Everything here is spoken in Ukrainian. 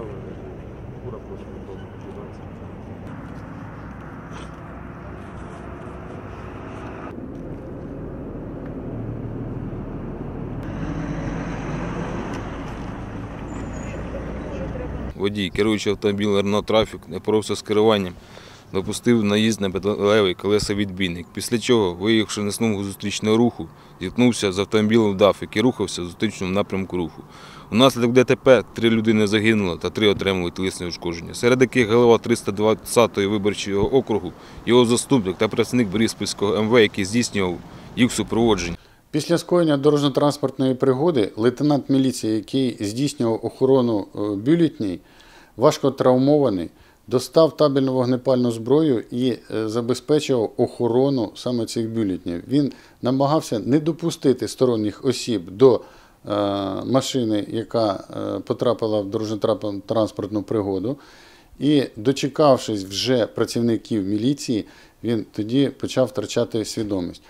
кидали, кура було кидатися. Водій, керуючий автомобілем Renault Traffic, не поровся з керуванням, допустив наїзд на металевий колесовідбійник, після чого, виїхавши на смугу зустрічного руху, зіткнувся з автомобілем ДАФ, який рухався в зустрічному напрямку руху. Унаслідок ДТП три людини загинуло та три отримали тілесні ушкодження, серед яких голова 320-ї виборчого округу, його заступник та працівник Бориспільського МВ, який здійснював їх супроводження. Після скоєння дорожньо-транспортної пригоди лейтенант міліції, який здійснював охорону е, бюлетній, важко травмований, достав табельну вогнепальну зброю і е, забезпечував охорону саме цих бюлетнів. Він намагався не допустити сторонніх осіб до е, машини, яка е, потрапила в дорожньо-транспортну пригоду. І дочекавшись вже працівників міліції, він тоді почав втрачати свідомість.